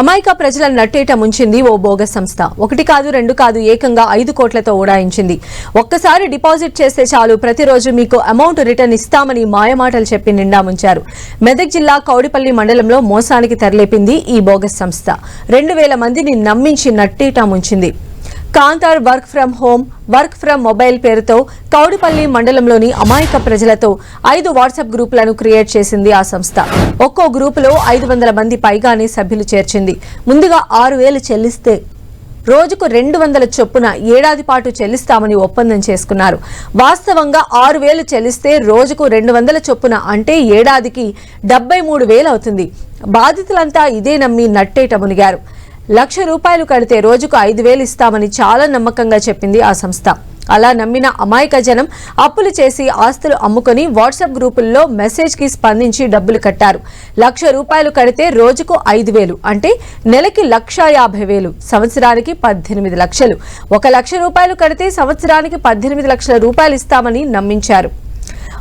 అమాయక ప్రజలను నట్టేట ముంచింది ఓ బోగస్ సంస్థ. ఒకటి కాదు రెండు కాదు ఏకంగా ఐదు కోట్లతో ఓడాయించింది. ఒక్కసారి డిపాజిట్ చేస్తే చాలు ప్రతిరోజు మీకు అమౌంట్ రిటర్న్ ఇస్తామని మాయమాటలు చెప్పి నిండా ముంచారు. మెదక్ జిల్లా కౌడిపల్లి మండలంలో మోసానికి తెరలేపింది ఈ బోగస్ సంస్థ. రెండు వేల మందిని నమ్మించి నట్టేట ముంచింది. Kantara work from home work from mobile పేరుతో కౌడిపల్లి మండలంలోని అమాయక ప్రజలతో ఐదు వాట్సాప్ గ్రూపులను క్రియేట్ చేసింది ఆ సంస్థ. ఒక్కో గ్రూపులో ఐదు వందల మంది పైగానే సభ్యులు చేర్చింది. ముందుగా ఆరు వేలు చెల్లిస్తే రోజుకు రెండు వందల చొప్పున ఏడాది పాటు చెల్లిస్తామని ఒప్పందం చేసుకున్నారు. వాస్తవంగా ఆరు వేలు చెల్లిస్తే రోజుకు రెండు వందల చొప్పున అంటే ఏడాదికి డెబ్బై మూడు వేలు అవుతుంది. బాధితులంతా ఇదే నమ్మి నట్టేట మునిగారు. లక్ష రూపాయలు కడితే రోజుకు ఐదు వేలు ఇస్తామని చాలా నమ్మకంగా చెప్పింది ఆ సంస్థ. అలా నమ్మిన అమాయక జనం అప్పులు చేసి ఆస్తులు అమ్ముకొని వాట్సాప్ గ్రూపుల్లో మెసేజ్కి స్పందించి డబ్బులు కట్టారు. లక్ష రూపాయలు కడితే రోజుకు ఐదు వేలు అంటే నెలకి లక్ష యాభై వేలు సంవత్సరానికి పద్దెనిమిది లక్షలు. ఒక లక్ష రూపాయలు కడితే సంవత్సరానికి పద్దెనిమిది లక్షల రూపాయలు ఇస్తామని నమ్మించారు.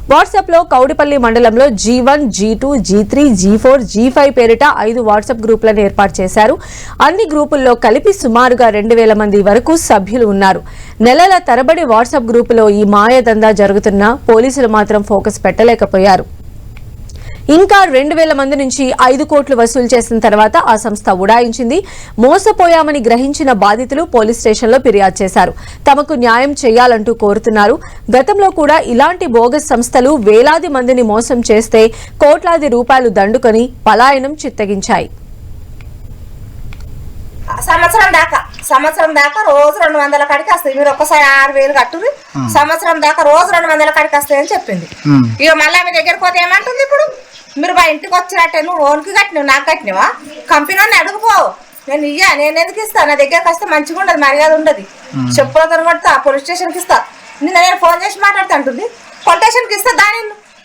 వాట్సాప్లో కౌడిపల్లి మండలంలో G one G two G three G four G five పేరిట ఐదు వాట్సాప్ గ్రూపులను ఏర్పాటు చేశారు. అన్ని గ్రూపుల్లో కలిపి సుమారుగా రెండు వేల మంది వరకు సభ్యులు ఉన్నారు. నెలల తరబడి వాట్సాప్ గ్రూపులో ఈ మాయదందా జరుగుతున్నా పోలీసులు మాత్రం ఫోకస్ పెట్టలేకపోయారు. ఇంకా రెండు వేల మంది నుంచి ఐదు కోట్లు వసూలు చేసిన తర్వాత ఆ సంస్థ ఉడాయించింది. మోసపోయామని గ్రహించిన బాధితులు పోలీస్ స్టేషన్లో ఫిర్యాదు చేశారు. తమకు న్యాయం చేయాలంటూ కోరుతున్నారు. గతంలో కూడా ఇలాంటి బోగస్ సంస్థలు వేలాది మందిని మోసం చేస్తే కోట్లాది రూపాయలు దండుకొని పలాయనం చిత్తగించాయి. సంవత్సరం దాకా సంవత్సరం దాకా రోజు రెండు వందల కాడికి వస్తాయి మీరు ఒక్కసారి ఆరు వేలు కట్టుర్రి. సంవత్సరం దాకా రోజు రెండు వందల కాడికి వస్తాయి అని చెప్పింది. ఇక మళ్ళీ మీ దగ్గరికి పోతే ఏమంటుంది? మీరు మా ఇంటికి వచ్చినట్టే నువ్వు ఓన్కి కట్టినవు నాకు కట్టినవా? కంపెనీ అడుగుపో. నేను ఇయ్యా నేను ఎందుకు ఇస్తా? నా దగ్గరకు వస్తే మంచిగా ఉండదు మర్యాద ఉండదు. చెప్పులతో కొడతా పోలీస్ స్టేషన్కి ఇస్తా. నిన్న నేను ఫోన్ చేసి మాట్లాడుతుంటుంది పోలీస్ స్టేషన్కి ఇస్తా దాని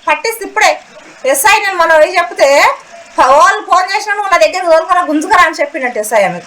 పట్టిస్తే ఇప్పుడే. ఎస్ఐ నేను మనం చెప్తే వాళ్ళు ఫోన్ చేసిన నువ్వు నా దగ్గర తోలుకరా గుంజుకరా అని చెప్పినట్టు ఎస్ఐ ఆమె